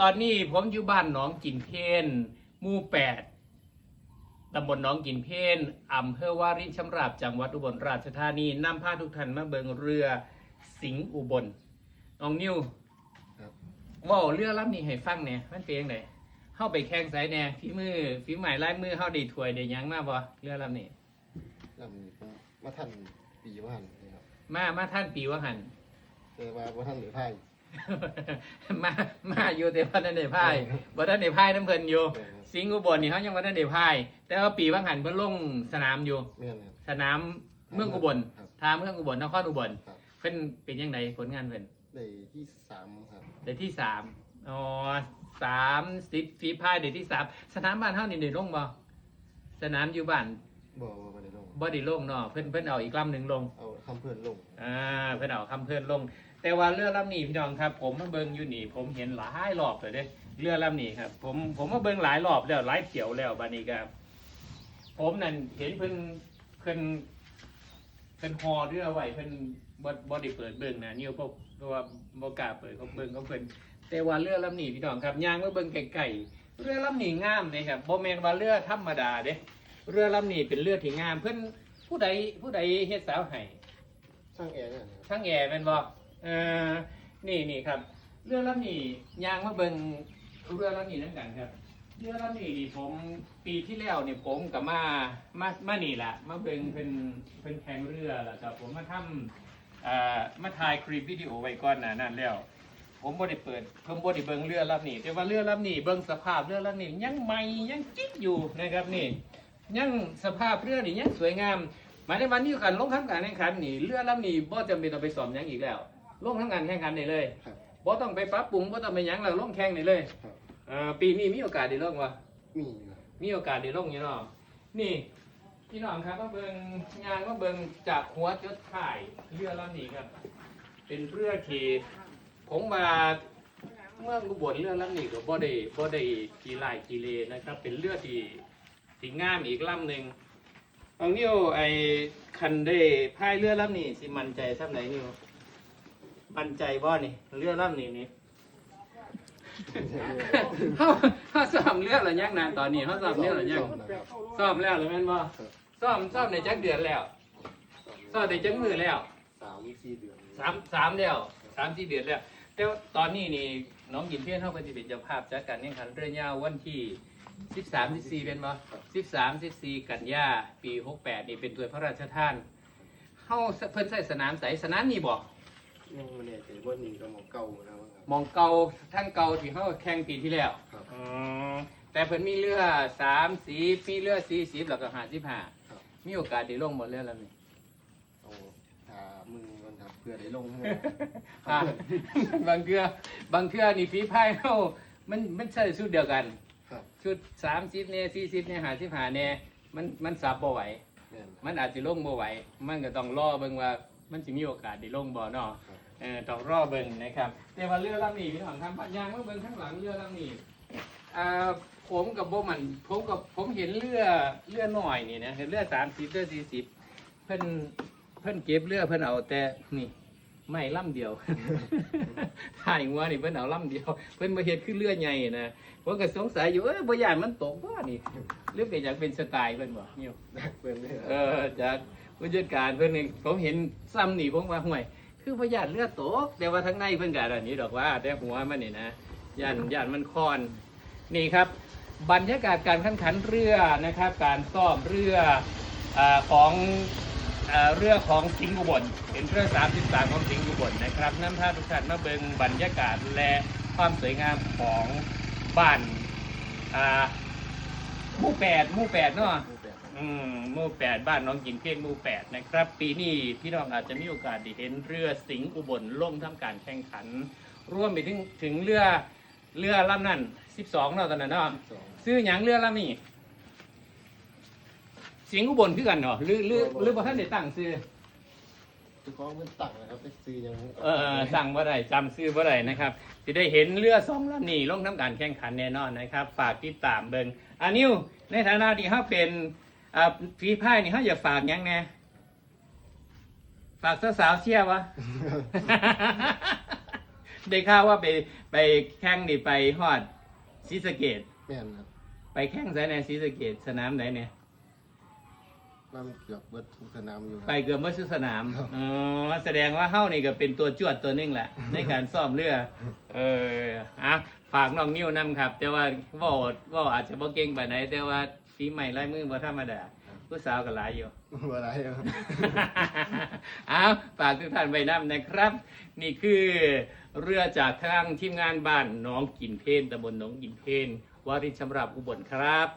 ตอนนี้ผมอยู่บ้านหนองกินเพนหมู่แปดตำบลหนองกินเพนอำเภอวารินชำราบจังหวัดอุบลราชธานีนำพาทุกท่านมาเบิงเรือสิงห์อุบลน้องนิวครับเว่าเรือลำนี้ให้ฟังเนี่ยมันเป็นยังไงเข้าไปแข่งสายแหน่ฝีมือฝีหมายลายมือเข้าได้ถวยได้หยังมาบ่เรือลำนี้ ลำนี้ผมมาท่านปีว่านนี่ครับมามาท่านปีว่าหันแต่ว่าว่าท่านหรือไพ่ มามาอยู่แต่ว่าท่านได้พายบ่ท่านได้พายน้ำเพลินอยู่แม่นครับสิงห์อุบลนี่เขายังบ่ท่านได้พาย แต่ว่าปีว่าหันเพิ่นลงสนามอยู่ แม่นครับ สนามเมืองอุบลครับทางเมืองอุบลนครอุบลครับ เพิ่นเป็นยังไงผลงานเพิ่นได้ที่สามครับได้ที่สามอ๋อสามสิบฝีพายได้ที่สามสนามบ้านเฮานี่ได้ลงบ่สนามอยู่บ้านบ่บ่บ่ได้ลงบ่ได้ลงเนาะเพิ่นเพิ่นเอาอีกลำหนึ่งลง เอาคำเพื่อนลง อ่าเพิ่นเอาคำเพิ่นลง แต่ว่าเรือลำนี้พี่น้องครับ ผมมาเบิ่งอยู่นี่ ผมเห็นหลายรอบเลยเด้เรือลำนี้ครับ ผมผมมาเบิ่งหลายรอบแล้วหลายเที่ยวแล้วบัดนี้ก็ผมนั่นเห็นเพิ่นเพิ่นเพิ่นฮอเรือไว้เพิ่นบ่บ่ได้เปิดเบิ่งนะนี่พวกเพราะว่าบ่กล้าเปิดเขาเบิ่งเขาเพิ่นแต่ว่าเรือลำนี้พี่น้องครับย่างมาเบิ่งไกลๆเรือลำนี้งามเลยครับบ่แม่นว่าเรือธรรมดาเด้เรือลำนี้เป็นเรือที่งาม เพิ่นผู้ใดผู้ใดเฮ็ดสาวให้ช่างแอร์เนี่ยนะครับช่างแอร์แม่นบ่ เออนี่นี่ครับ เรือลำนี้ยางมาเบิ่งเรือลำนี้นั่นกันครับเรือลำนี้นี่ผมปีที่แล้วเนี่ยผมกับมามามานี่แหละมาเบิ่งเป็นเป็นแข่งเรือแหละครับผมมาทำเอ่ามาถ่ายคลิปวิดีโอไว้ก่อนหน้านั้นแล้ว ผมบ่ได้เปิดเพิ่มบ่ได้เบิ่งเรือลำนี้แต่ว่าเรือลำนี้เบิ่งสภาพเรือลำนี้ยังใหม่ยังจิ๊กอยู่นะครับนี่ยังสภาพเรือนี่ยังสวยงามหมายถึงวันนี้การลงทำการแข่งขันนี่เรือลำนี้บ่จำเป็นต้องไปสอมยังอีกแล้ว ลงทำการแข่งขันได้เลยครับ บ่ต้องไปปรับปรุงบ่ต้องไปหยังแล้วลงแข่งได้เลยครับ เอ่อปีนี้มีโอกาสได้ลงวะมีครับมีโอกาสได้ลงอยู่เนาะนี่พี่น้องครับมาเบิ่งงานมาเบิ่งจากหัวจดท้ายเรือลำนี้ครับ เป็นเรือที่ผมมาเมื่ออุบลเรือลำนี้ก็บ่ได้บ่ได้กีฬายกีเลนะครับ เป็นเรือที่ที่งามอีกลำหนึ่งบางนิ้วไอ้คันได้พายเรือลำนี้สิมั่นใจซ้ำไหนนิ้ว มั่นใจบ่นี่เรือลำนี้นี่เขาเขาซ้อมเรือหรือยังนะตอนนี้เขาซ้อมเรือหรือยังนะครับซ้อมแล้วหรือแม่นบ่ครับซ้อมซ้อมในจักเดือนแล้วซ้อมในจักมือแล้วสามสี่เดือนสามสามแล้วสามสี่เดือนแล้วแต่ว่าตอนนี้นี่น้องยินเพี้ยนเขาเป็นสิเป็นเจ้าภาพจัดการแข่งขันเรือยาววันที่สิบสามสิบสี่เป็นบ่สิบสามสิบสี่กันยาปีหกแปดนี่เป็นตัวพระราชทานเขาเพิ่นใส่สนามใสสนามนี่บ่ ยังไม่แน่ใจว่านี่ก็หมองเก่านะครับ มองเก่าทั้งเก่าที่เขาแข่งปีที่แล้ว ครับ อืมแต่เพิ่นมีเรือสามสีมีเรือสี่สิบแล้วก็ห้าสิบห้าครับ มีโอกาสได้ลงหมดเรือแล้วนี่เอาหามือก่อนครับเพื่อได้ลงให้อะ บางเทื่อบางเทื่อนี่ฝีพายเขามันมันใช่ชุดเดียวกัน ครับชุดสามสิบเนี่ยสี่สิบเนี่ยห้าสิบห้าเนี่ยมันมันสับบ่ไหว แม่นมันอาจจะลงบ่ไหว มันก็ต้องรอเบิ่งว่ามันสิมีโอกาสได้ลงบ่เนาะครับ เออต้องรอเบิ่งนะครับแต่ว่าเรือลำนี้พี่น้องครับยางว่าเบิ่งข้างหลังเรือลำนี้อ่าผมกับบ่มันผมกับผมเห็นเรือเรือหน่อยนี่นะเห็นเรือสามสิบเรือสี่สิบเพิ่นเพิ่นเก็บเรือเพิ่นเอาแต่นี่ไม่ลำเดียวถ่ายงัวนี่เพิ่นเอาลำเดียว เพิ่นมาเฮ็ดขึ้นเรือใหญ่นะผมก็สงสัยอยู่เอ้ยบ่ย่านมันตกบ่นี่หรือเป็นอยากเป็นสไตล์เพิ่นบ่เนี่ยดักเพื่อนเลยคเอรับอจากผู้จัดการเพิ่นนี่ผมเห็นซ้ำนี่ผมว่าห่วย คือพยานเลือดตกแต่ว่าทั้งในเพิ่นกอันนี้ดอกว่าแต่หัวมันนี่นะย่านย่านมันคอนนี่ครับ บรรยากาศการแข่งขันเรือนะครับ การซ่อมเรืออของอเรือของสิงห์อุบลเป็นเรือ 33 ของสิงห์อุบลนะครับน้ำท่าทุกท่านมาเบิงบรรยากาศและความสวยงามของบ้านหมู่แปดหมู่แปดเนาะ อแปดครับอืมหมู่แปดบ้านน้องกินเพียงหมู่แปดนะครับ ปีนี้พี่น้องอาจจะมีโอกาสได้เห็นเรือสิงห์อุบลล่มทำการแข่งขัน ร่วมไปถึงถึงเรือเรือลำนั้นสิบสองเนาะตอนนั้นเนาะสองซื้อหยังเรือลำนี้สิงห์อุบลคือกันเนาะหรือหรือหรือบ่ท่านได้ตั้งซื้อคือของมันตักนะครับไปซื้อยังเออสั่งบ่ได้จำซื้อบ่ได้นะครับจะได้เห็นเรือสองลำนี้ลงทำการแข่งขันแน่นอนนะครับ ฝากติดตามเบิงอานิวในฐานะที่เขาเป็น อ่าฝีพายนี่เขาอยากฝากหยังแน่ฝากสาวๆเชียร์วะ ได้ข่าวว่าไปไปแข่งนี่ไปฮอดศรีสะเกดแม่นครับไปแข่งไสในศรีสะเกดสนามไหนเนี่ยมันเกือบเบิดทุกสนามอยู่คไปรับเกือบว่าชุสนามครับอ๋อแสดงว่าเฮ้านี่ก็เป็นตัวจวดตัวหนึงแหละ ในการซ่อมเรือ เอออะฝากน้องนิ้วนำครับ แต่ว่าเว่าเว่าอาจจะบ่เก่งไปไหนใดแต่ว่า ฝีใหม่ลายมือบ่ธรรมดาผู้สาวก็หลายอยู่ บ่ได้ครับ เอาฝากทุกท่านไว้นำนะครับ นี่คือเรือจากทางทีมงานบ้านหน้องกินเพนตำบลหนองกินเพนวารินชำราบอุบลครับ